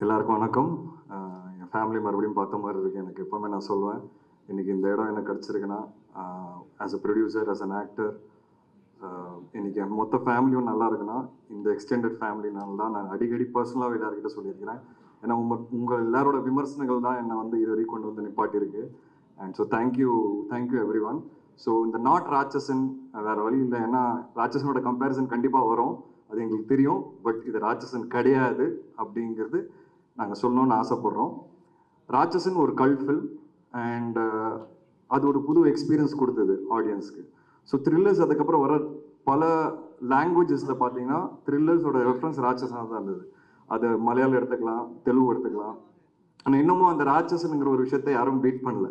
எல்லாருக்கும் வணக்கம். என் ஃபேமிலி மறுபடியும் பார்த்த மாதிரி இருக்கு. எனக்கு எப்பவுமே நான் சொல்லுவேன் இன்னைக்கு இந்த இடம் எனக்கு கிடச்சிருக்குன்னா as a producer as an actor இன்னைக்கு என் மொத்த ஃபேமிலியும் நல்லா இருக்குன்னா இந்த எக்ஸ்டெண்டட் ஃபேமிலினால தான் நான் அடிக்கடி பர்சனலாக எல்லாருக்கிட்ட சொல்லியிருக்கிறேன். ஏன்னா உங்க உங்கள் எல்லாரோட விமர்சனங்கள் தான் என்னை வந்து இது வரைக்கும் கொண்டு வந்து நிப்பாட்டியிருக்கு. And so thank you thank you every one so இந்த நாட் ராட்சசன் வேற வழி இல்லை. ஏன்னா ராட்சசனோட கம்பேரிசன் கண்டிப்பாக வரும். அது எங்களுக்கு தெரியும். பட் இது ராட்சசன் கிடையாது அப்படிங்கிறது நாங்கள் சொல்லணும்னு ஆசைப்படுறோம். ராட்சசன் ஒரு கல் ஃபில்ம் அண்ட் அது ஒரு புது எக்ஸ்பீரியன்ஸ் கொடுத்தது ஆடியன்ஸ்க்கு ஸோ த்ரில்லர்ஸ் அதுக்கப்புறம் வர பல லாங்குவேஜஸில் பார்த்தீங்கன்னா த்ரில்லர்ஸோட ரெஃபரன்ஸ் ராட்சசனாக தான் இருந்தது. அது மலையாளம் எடுத்துக்கலாம் தெலுங்கு எடுத்துக்கலாம். ஆனால் இன்னமும் அந்த ராட்சசனுங்கிற ஒரு விஷயத்தை யாரும் பீட் பண்ணல.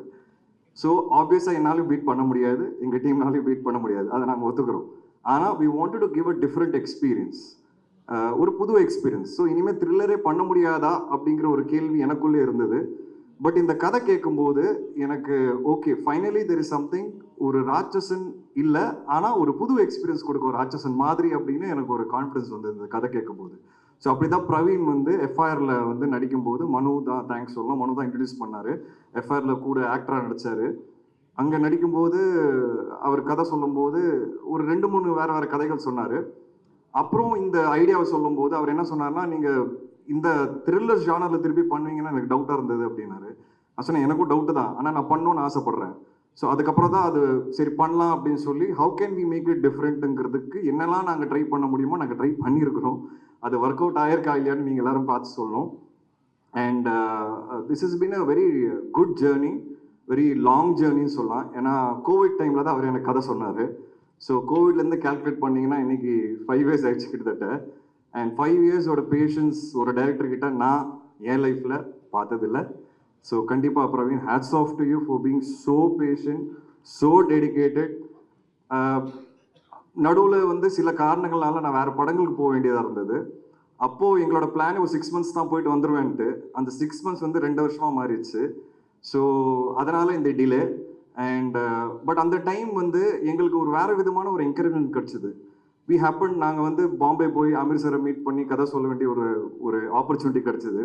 ஸோ ஆப்வியஸாக என்னாலும் பீட் பண்ண முடியாது எங்கள் டீம்னாலையும் பீட் பண்ண முடியாது. அதை நாங்கள் ஒத்துக்கிறோம். ஆனால் we wanted to give a different experience ஒரு புது எக்ஸ்பீரியன்ஸ் ஸோ இனிமேல் த்ரில்லரே பண்ண முடியாதா அப்படிங்கிற ஒரு கேள்வி எனக்குள்ளே இருந்தது. பட் இந்த கதை கேட்கும்போது எனக்கு okay finally there is something ஒரு ராட்சசன் இல்லை ஆனால் ஒரு புது எக்ஸ்பீரியன்ஸ் கொடுக்க ஒரு ராட்சசன் மாதிரி அப்படின்னு எனக்கு ஒரு கான்ஃபிடன்ஸ் வந்து இந்த கதை கேட்கும்போது. ஸோ அப்படி தான் பிரவீன் வந்து எஃப்ஐஆரில் வந்து நடிக்கும்போது மனு தான் தேங்க்ஸ் சொல்லலாம். மனு தான் இன்ட்ரடியூஸ் பண்ணார். எஃப்ஐஆரில் கூட ஆக்டராக நடித்தார் அங்கே நடிக்கும்போது அவர் கதை சொல்லும்போது ஒரு மூணு வேறு வேற கதைகள் சொன்னார். அப்புறம் இந்த ஐடியாவை சொல்லும்போது அவர் என்ன சொன்னார்னா நீங்கள் இந்த த்ரில்லர் ஜானரில் திருப்பி பண்ணுவீங்கன்னா எனக்கு டவுட்டாக இருந்தது அப்படின்னாரு. நான் சொன்னேன் எனக்கும் டவுட்டு தான். ஆனால் நான் பண்ணணும்னு ஆசைப்பட்றேன். ஸோ அதுக்கப்புறம் தான் அது சரி பண்ணலாம் அப்படின்னு சொல்லி how can we make it டிஃப்ரெண்ட்டுங்கிறதுக்கு என்னெல்லாம் நாங்கள் ட்ரை பண்ண முடியுமோ நாங்கள் ட்ரை பண்ணியிருக்கிறோம். அது ஒர்க் அவுட் ஆயிருக்கா இல்லையான்னு நீங்கள் எல்லாரும் பார்த்து சொல்லணும். And this is been a very good journey very long ஜேர்னின்னு சொல்லலாம். ஏன்னா கோவிட் டைமில் தான் அவர் எனக்கு கதை சொன்னார். ஸோ கோவிட்லேருந்து கால்குலேட் பண்ணிங்கன்னா இன்னைக்கு ஃபைவ் இயர்ஸ் ஆயிடுச்சு கிட்டத்தட்ட. அண்ட் ஃபைவ் இயர்ஸோட பேஷன்ஸ் ஒரு டைரக்டர் கிட்ட நான் என் லைஃப்பில் பார்த்ததில்ல. ஸோ கண்டிப்பாக Praveen hats off to you for being so patient so dedicated நடுவில் வந்து சில காரணங்களால நான் வேறு படங்களுக்கு போக வேண்டியதாக இருந்தது. அப்போது எங்களோட பிளான் ஒரு சிக்ஸ் மந்த்ஸ் தான் போயிட்டு வந்துருவேன்ட்டு. அந்த சிக்ஸ் மந்த்ஸ் வந்து ரெண்டு வருஷமாக மாறிடுச்சு. ஸோ அதனால் இந்த டிலே அண்ட் பட் uh, அந்த டைம் வந்து எங்களுக்கு ஒரு வேறு விதமான ஒரு என்கரேஜ்மெண்ட் கிடச்சிது. வி ஹேப்பன் நாங்கள் வந்து பாம்பே போய் அமிர்தரை மீட் பண்ணி கதை சொல்ல வேண்டிய ஒரு ஒரு ஆப்பர்ச்சுனிட்டி கிடச்சிது.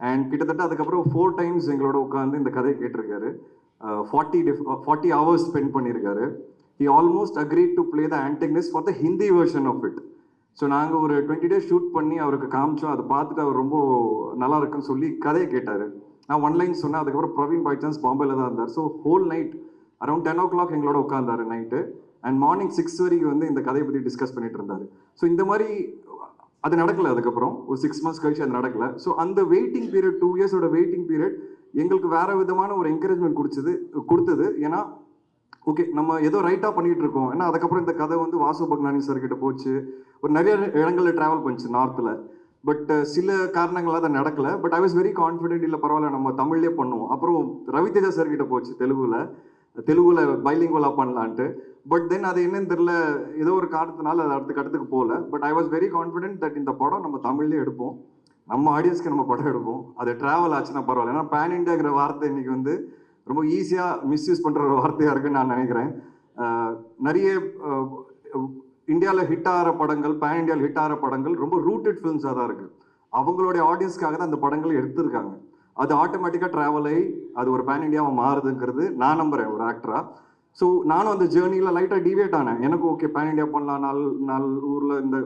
அண்ட் கிட்டத்தட்ட அதுக்கப்புறம் ஃபோர் டைம்ஸ் எங்களோட உட்காந்து இந்த கதையை கேட்டிருக்காரு. ஃபார்ட்டி ஃபார்ட்டி ஹவர்ஸ் ஸ்பெண்ட் பண்ணியிருக்காரு. He almost agree to play the antagonist for the Hindi version of it so நாங்கள் ஒரு டுவெண்ட்டி டேஸ் ஷூட் பண்ணி அவருக்கு காமிச்சோம். அதை பார்த்துட்டு அவர் ரொம்ப நல்லா இருக்குன்னு சொல்லி கதையை கேட்டார். நான் ஒன் லைன் சொன்னேன் அதுக்கப்புறம் பிரவீன் பை சான்ஸ் பாம்பேல தான் இருந்தார். So whole night around ten o'clock எங்களோட உட்காந்தாரு நைட்டு அண்ட் மார்னிங் சிக்ஸ் வரைக்கும் வந்து இந்த கதையை பற்றி டிஸ்கஸ் பண்ணிட்டு இருந்தார். ஸோ இந்த மாதிரி அது நடக்கல அதுக்கப்புறம். ஒரு சிக்ஸ் மந்த்ஸ் கழிச்சு அது நடக்கல. ஸோ அந்த வெயிட்டிங் பீரியட் டூ இயர்ஸோட வெயிட்டிங் பீரியட் எங்களுக்கு வேற விதமான ஒரு என்கரேஜ்மெண்ட் கொடுத்தது கொடுத்தது. ஏன்னா ஓகே நம்ம ஏதோ ரைட்டாக பண்ணிட்டு இருக்கோம். ஏன்னா அதுக்கப்புறம் இந்த கதை வந்து வாசு பக்னானி சார் கிட்ட போச்சு. ஒரு நிறைய இடங்களில் ட்ராவல் பண்ணிச்சு நார்த்தில் பட் uh, சில காரணங்களால் அதை நடக்கல. But I was very confident இல்லை பரவாயில்ல நம்ம தமிழ்லேயே பண்ணுவோம். அப்புறம் ரவிதேஜா சார் கிட்ட போச்சு தெலுங்குல தெலுங்குல பைலிங்குவலா பண்ணலான்ட்டு. பட் தென் அது என்னன்னு தெரியல ஏதோ ஒரு காரணத்தினால அது அடுத்த கட்டத்துக்கு போகல. But I was very confident that இந்த படம் நம்ம தமிழ்லேயே எடுப்போம். நம்ம ஆடியன்ஸ்க்கு நம்ம படம் எடுப்போம். அது ட்ராவல் ஆச்சுன்னா பரவாயில்ல. ஏன்னா பேன் இண்டியாங்கிற வார்த்தை இன்னைக்கு வந்து ரொம்ப ஈஸியாக மிஸ்யூஸ் பண்ணுற ஒரு வார்த்தையாக இருக்குன்னு நான் நினைக்கிறேன். நிறைய இந்தியாவில் ஹிட் ஆகிற படங்கள் பேன் இண்டியாவில் ஹிட் ஆகிற படங்கள் ரொம்ப ரூட்டட் ஃபிலிம்ஸாக தான் இருக்குது அவங்களுடைய ஆடியன்ஸ்க்காக தான் அந்த படங்கள் எடுத்திருக்காங்க. அது ஆட்டோமேட்டிக்காக ட்ராவல் ஆகி அது ஒரு பேன் இண்டியாவை மாறுதுங்கிறது நான் நம்புகிறேன் ஒரு ஆக்டராக ஸோ நானும் அந்த ஜேர்னியில் லைட்டாக டிவேட் ஆனேன். எனக்கு ஓகே பேன் இண்டியா பண்ணலாம் நாலு நாலு ஊரில் இந்த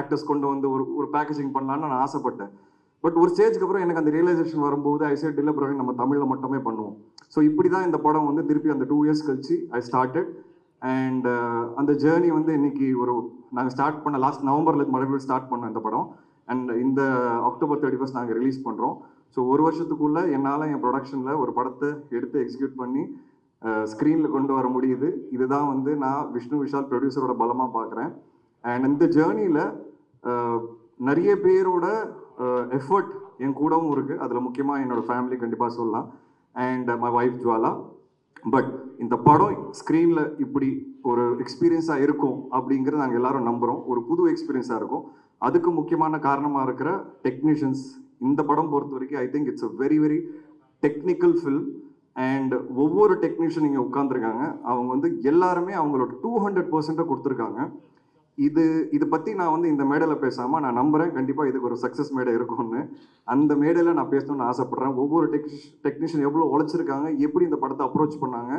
ஆக்டர்ஸ் கொண்டு வந்து ஒரு ஒரு பேக்கேஜிங் பண்ணலான்னு நான் ஆசைப்பட்டேன். பட் ஒரு ஸ்டேஜ்க்கு அப்புறம் எனக்கு அந்த ரியலைசேஷன் வரும்போது ஐ சைட் இல்லை பிறகு நம்ம தமிழில் மட்டுமே பண்ணுவோம். ஸோ இப்படி தான் இந்த படம் வந்து திருப்பி அந்த டூ இயர்ஸ் கழிச்சு ஐ ஸ்டார்டட் அண்ட் uh, அந்த ஜேர்னி வந்து இன்னைக்கு ஒரு நாங்கள் ஸ்டார்ட் பண்ண லாஸ்ட் நவம்பரில் மறுபடியும் ஸ்டார்ட் பண்ணோம் இந்த படம். அண்ட் இந்த அக்டோபர் தேர்ட்டி ஃபஸ்ட் நாங்கள் ரிலீஸ் பண்ணுறோம் ஸோ ஒரு வருஷத்துக்குள்ளே என்னால் என் ப்ரொடக்ஷனில் ஒரு படத்தை எடுத்து எக்ஸிக்யூட் பண்ணி ஸ்க்ரீனில் கொண்டு வர முடியுது. இதுதான் வந்து நான் விஷ்ணு விஷால் ப்ரொடியூசரோட பலமாக பார்க்குறேன் அண்ட் இந்த ஜேர்னியில் நிறைய பேரோட எஃபர்ட் என் கூடவும் இருக்குது அதில் முக்கியமாக என்னோட ஃபேமிலி கண்டிப்பாக சொல்லலாம். And my wife Jwala. But இந்த படம் ஸ்க்ரீனில் இப்படி ஒரு எக்ஸ்பீரியன்ஸாக இருக்கும் அப்படிங்கிறது நாங்கள் எல்லாரும் நம்புகிறோம் ஒரு புது எக்ஸ்பீரியன்ஸாக இருக்கும். அதுக்கு முக்கியமான காரணமாக இருக்கிற டெக்னீஷியன்ஸ் இந்த படம் பொறுத்த வரைக்கும் I think it's a very very technical film and ஒவ்வொரு டெக்னீஷியன் இங்கே உட்காந்துருக்காங்க அவங்க வந்து எல்லாருமே அவங்களோட டூ ஹண்ட்ரட் பர்சன்ட்டை கொடுத்துருக்காங்க. இது இது பற்றி நான் வந்து இந்த மேடையில் பேசாமல் நான் நம்புகிறேன் கண்டிப்பாக இதுக்கு ஒரு சக்ஸஸ் மேடை இருக்கும்னு. அந்த மேடையில் நான் பேசணும்னு ஆசைப்பட்றேன். ஒவ்வொரு டெக்னிஷ் டெக்னீஷியன் எவ்வளோ உழைச்சிருக்காங்க எப்படி இந்த படத்தை அப்ரோச் பண்ணாங்க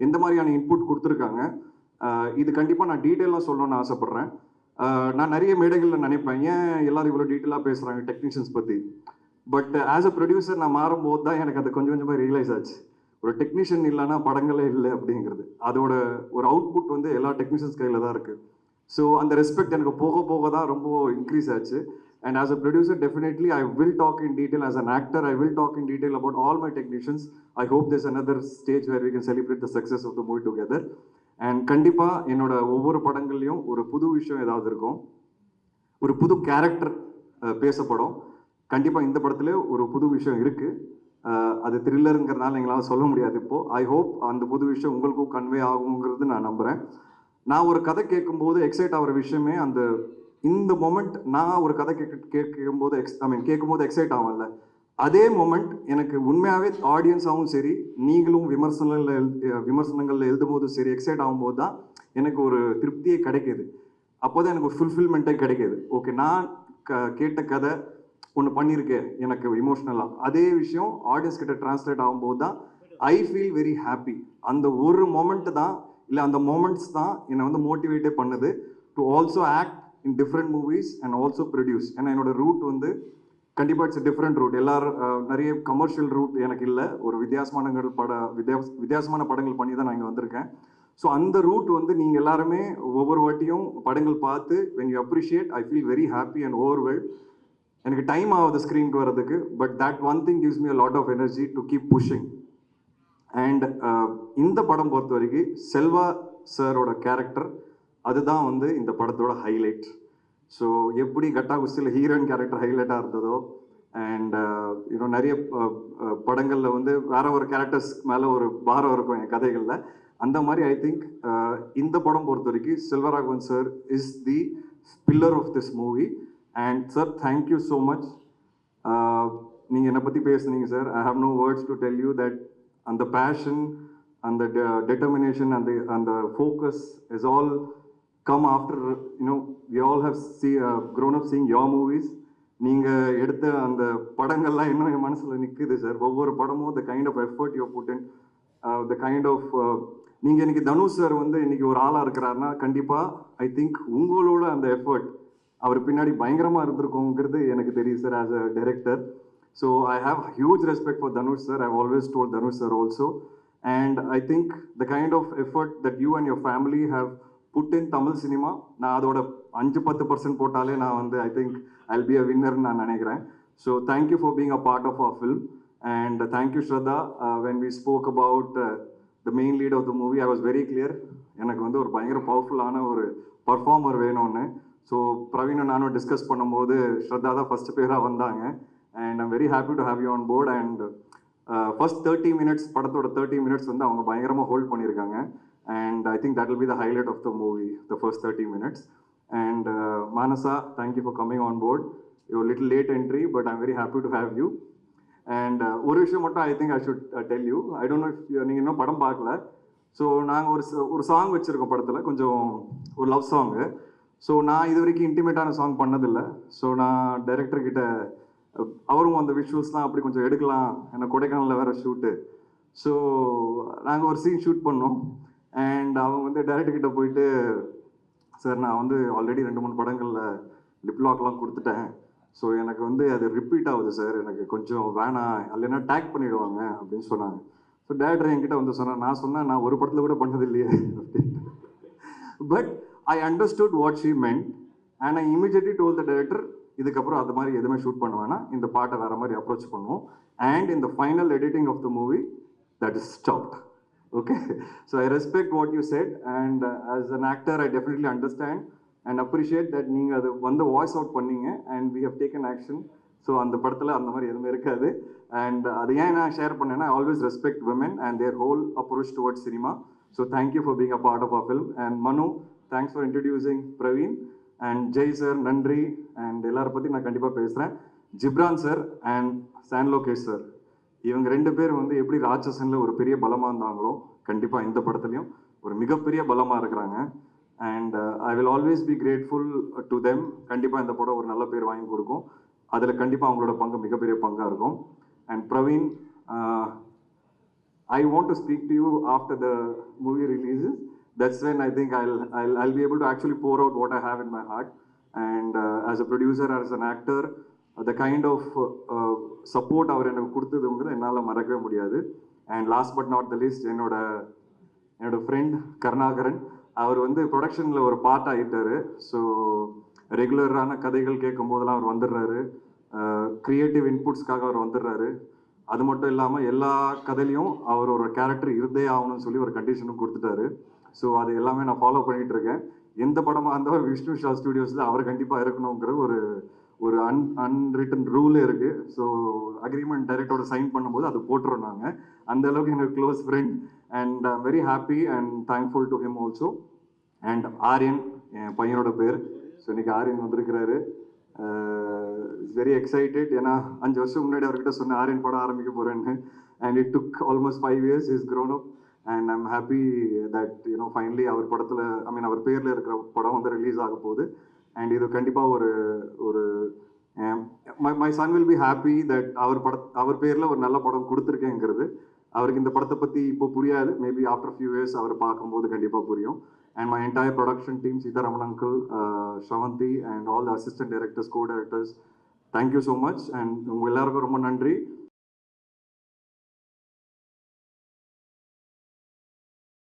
எந்த மாதிரியான இன்புட் கொடுத்துருக்காங்க. இது கண்டிப்பாக நான் டீட்டெயிலாக சொல்லணும்னு ஆசைப்பட்றேன். நான் நிறைய மேடைகளில் நினைப்பேன். ஏன் எல்லாரும் இவ்வளோ டீட்டெயிலாக பேசுகிறாங்க டெக்னீஷியன்ஸ் பற்றி பட் ஆஸ் அ ப்ரொடியூசர் நான் மாறும்போது தான் எனக்கு அது கொஞ்சம் கொஞ்சமாக ரியலைஸ் ஆச்சு. ஒரு டெக்னீஷியன் இல்லைன்னா படங்களே இல்லை அப்படிங்கிறது. அதோட ஒரு அவுட்புட் வந்து எல்லா டெக்னீஷியன்ஸ் கையில் தான் இருக்குது ஸோ அந்த ரெஸ்பெக்ட் எனக்கு போக போக தான் ரொம்ப இன்க்ரீஸ் ஆச்சு. And as a producer definitely I will talk in detail as an actor I will talk in detail about all my technicians I hope this another stage where we can celebrate the success of the movie together. And கண்டிப்பாக என்னோட ஒவ்வொரு படங்கள்லையும் ஒரு புது விஷயம் ஏதாவது இருக்கும். ஒரு புது கேரக்டர் பேசப்படும். கண்டிப்பாக இந்த படத்துல ஒரு புது விஷயம் இருக்குது அது த்ரில்லருங்கிறதுனால எங்களால் சொல்ல முடியாது இப்போது ஐ ஹோப் அந்த புது விஷயம் உங்களுக்கும் கன்வே ஆகுங்கிறது நான் நம்புகிறேன் நான் ஒரு கதை கேட்கும்போது எக்ஸைட் ஆகிற விஷயமே அந்த இந்த மொமெண்ட் நான் ஒரு கதை கேட்க கேட்கும்போது எக்ஸ் ஐ மீன் கேட்கும்போது எக்ஸைட் ஆகும்ல. அதே மொமெண்ட் எனக்கு உண்மையாகவே ஆடியன்ஸாகவும் சரி நீங்களும் விமர்சனங்கள் விமர்சனங்களில் எழுதும் போதும் சரி எக்ஸைட் ஆகும்போது தான் எனக்கு ஒரு திருப்தியே கிடைக்குது. அப்போதான் எனக்கு ஒரு ஃபுல்ஃபில்மெண்ட்டே கிடைக்கிது. ஓகே நான் க கேட்ட கதை ஒன்று பண்ணியிருக்கேன் எனக்கு இமோஷ்னலாக அதே விஷயம் ஆடியன்ஸ் கிட்ட டிரான்ஸ்லேட் ஆகும்போது தான் ஐ ஃபீல் வெரி ஹாப்பி அந்த ஒரு மொமெண்ட் தான் இல்லை அந்த மொமெண்ட்ஸ் தான் என்னை வந்து மோட்டிவேட்டே பண்ணுது to also act in different movies and also produce ஏன்னா என்னோட ரூட் வந்து கண்டிப்பாக இட்ஸ் டிஃப்ரெண்ட் ரூட் எல்லாரும் நிறைய கமர்ஷியல் ரூட் எனக்கு இல்லை. ஒரு வித்தியாசமானங்கள் பட வித்தியாச வித்தியாசமான படங்கள் பண்ணி தான் நான் இங்கே வந்திருக்கேன். ஸோ அந்த ரூட் வந்து நீங்கள் எல்லாருமே ஒவ்வொரு வாட்டியும் படங்கள் பார்த்து when you appreciate I feel very happy and overwhelm எனக்கு டைம் ஆகுது ஸ்க்ரீனுக்கு வர்றதுக்கு but that one thing gives me a lot of energy to keep pushing and இந்த படம் பொறுத்த வரைக்கும் செல்வா சாரோட கேரக்டர் அதுதான் வந்து இந்த படத்தோட ஹைலைட் ஸோ எப்படி கட்டா குஸ்தியில் ஹீரோயின் கேரக்டர் ஹைலைட்டாக இருந்ததோ அண்ட் இன்னும் uh, நிறைய uh, uh, படங்களில் வந்து வேற ஒரு கேரக்டர்ஸ் மேலே ஒரு பாரம் இருக்கும் என் கதைகளில். அந்த மாதிரி ஐ திங்க் இந்த படம் பொறுத்த வரைக்கும் Selvaraghavan sir is the pillar of this movie and sir thank you so much நீங்கள் என்னை பற்றி பேசுனீங்க sir I have no words to tell you that அந்த பேஷன் அந்த டெட்டர்மினேஷன் அந்த அந்த focus is all come after you know we all have see grown up seeing your movies நீங்கள் எடுத்த அந்த படங்கள்லாம் இன்னும் என் மனசில் நிற்குது சார் ஒவ்வொரு படமும் the kind of effort you put the kind of நீங்கள் இன்னைக்கு தனுஷ் சார் வந்து இன்னைக்கு ஒரு ஆளாக இருக்கிறாருன்னா கண்டிப்பாக ஐ திங்க் உங்களோட அந்த எஃபர்ட் அவர் பின்னாடி பயங்கரமாக இருந்திருக்கோங்கிறது எனக்கு தெரியும் sir as a director so I have huge respect for Dhanush sir I always told Dhanush sir also and I think the kind of effort that you and your family have put in Tamil cinema நான் அதோட அஞ்சு பத்து percent போட்டாலே நான் வந்து I think I'll be a வின்னர்னு நான் நினைக்கிறேன். So thank you for being a part of a film and thank you Shraddha when we spoke about the main lead of the movie I was very clear எனக்கு வந்து ஒரு பயங்கர பவர்ஃபுல்லான ஒரு performer வேணும்னு. So பிரவீனும் நானும் டிஸ்கஸ் பண்ணும்போது ஸ்ரத்தா தான் ஃபர்ஸ்ட் பேராக வந்தாங்க. And I'm very happy to have you on board and first thirty minutes படத்தோட தேர்ட்டி மினிட்ஸ் வந்து அவங்க பயங்கரமாக ஹோல்ட் பண்ணியிருக்காங்க. And I think that will be the highlight of the movie the first thirty minutes and Manasa thank you for coming on board you little late entry but I'm very happy to have you and ஒரு விஷயம் மட்டும் I think I should tell you I don't know if நீங்கள் இன்னும் படம் பார்க்கல. So நாங்கள் ஒரு ஒரு சாங் வச்சுருக்கோம் படத்தில். கொஞ்சம் ஒரு லவ் சாங்கு ஸோ நான் இது வரைக்கும் இன்டிமேட்டான சாங் பண்ணதில்லை. ஸோ நான் டைரக்டர்கிட்ட அவரும் அந்த விஷுவல்ஸ்லாம் அப்படி கொஞ்சம் எடுக்கலாம். ஏன்னா கொடைக்கானலில் வேறு ஷூட்டு ஸோ நாங்கள் ஒரு சீன் ஷூட் பண்ணோம். அண்ட் அவங்க வந்து டைரக்டர் கிட்ட போயிட்டு சார் நான் வந்து ஆல்ரெடி ரெண்டு மூணு படங்களில் லிப்லாக்லாம் கொடுத்துட்டேன். ஸோ எனக்கு வந்து அது ரிப்பீட் ஆகுது சார் எனக்கு கொஞ்சம் வேணாம் இல்லைன்னா டேக் பண்ணிடுவாங்க அப்படின்னு சொன்னாங்க. ஸோ டேரக்டர் என்கிட்ட வந்து சொன்னார் நான் சொன்னேன் நான் ஒரு படத்தில் கூட பண்ணது இல்லையே அப்படின்ட்டு. But I understood what she meant and I immediately told the director இதுக்கப்புறம் அது மாதிரி எதுவுமே ஷூட் பண்ண வேணாம். இந்த பாட்டை வேறு மாதிரி அப்ரோச் பண்ணுவோம். அண்ட் இந்த final editing of the movie that is stopped okay. So i respect what you said and uh, as an actor i definitely understand and appreciate that நீங்க அது வந்து வாய்ஸ் அவுட் பண்ணீங்க and we have taken action so அந்த படத்தில் அந்த மாதிரி எதுவுமே இருக்காது. அண்ட் அது ஏன் நான் ஷேர் பண்ணேன்னா always respect women and their whole approach toward cinema so thank you for being a part of a film and Manu thanks for introducing Praveen and Jai sir நன்றி. அண்ட் எல்லாரை பற்றி நான் கண்டிப்பாக பேசுகிறேன் Ghibran sir and San Lokesh sir இவங்க ரெண்டு பேர் வந்து எப்படி ராட்சசன்ல ஒரு பெரிய பலமா இருந்தாங்களோ கண்டிப்பா இந்த படத்துலயும் ஒரு மிகப்பெரிய பலமா இருக்கிறாங்க and I will always be grateful to them கண்டிப்பாக இந்த படம் ஒரு நல்ல பேர் வாங்கி கொடுக்கும் அதில் கண்டிப்பாக அவங்களோட பங்கு மிகப்பெரிய பங்காக இருக்கும் and Praveen I want to speak to you after the movie releases. That's when I think I I I'll be able to actually pour out what I have in my heart. And uh, as a producer, as the kind of support அவர் எனக்கு கொடுத்ததுங்கிறது என்னால் மறக்கவே முடியாது. And last but not the least என்னோட என்னோட friend Karunakaran அவர் வந்து ப்ரொடக்ஷனில் ஒரு பார்ட் ஆகிட்டாரு ஸோ ரெகுலரான கதைகள் கேட்கும் போதெல்லாம் அவர் வந்துடுறாரு. Uh, க்ரியேட்டிவ் இன்புட்ஸ்க்காக அவர் வந்துடுறாரு. அது மட்டும் இல்லாமல் எல்லா கதையிலையும் அவர் ஒரு கேரக்டர் இருந்தே ஆகணும்னு சொல்லி ஒரு கண்டிஷனும் கொடுத்துட்டாரு. ஸோ அது எல்லாமே நான் ஃபாலோ பண்ணிகிட்டு இருக்கேன். எந்த படமாக இருந்தாலும் விஷ்ணு ஷா ஸ்டுடியோஸில் அவர் கண்டிப்பாக இருக்கணுங்கிற ஒரு ஒரு அன் அன்ரிட்டன் ரூலே இருக்கு. ஸோ அக்ரிமெண்ட் டைரக்டோட சைன் பண்ணும்போது அது போட்டுரும் நாங்கள் அந்த அளவுக்கு எனக்கு close friend and I'm very happy and thankful to him also and Aryan என் பையனோட பேர். ஸோ இன்னைக்கு ஆரியன் வந்திருக்கிறாரு. இஸ் வெரி எக்ஸைட்டட் ஏன்னா அஞ்சு வருஷம் முன்னாடி அவர்கிட்ட சொன்ன ஆரியன் படம் ஆரம்பிக்க போறேன்னு. And it took almost five years is grown up and I'm happy that you know finally அவர் படத்தில் ஐ மீன் அவர் பேரில் இருக்கிற படம் வந்து ரிலீஸ் ஆக போகுது. அண்ட் இது கண்டிப்பாக ஒரு ஒரு my my son will be happy that அவர் பட அவர் பேரில் ஒரு நல்ல படம் கொடுத்துருக்கேங்கிறது. அவருக்கு இந்த படத்தை பற்றி இப்போ புரியாது. மேபி ஆஃப்டர் ஃபியூ இயர்ஸ் அவர் பார்க்கும்போது கண்டிப்பாக புரியும். And my entire production team Seetharaman uncle Shavanthi and all assistant directors co directors thank you so much and உங்கள் எல்லாருக்கும் ரொம்ப நன்றி.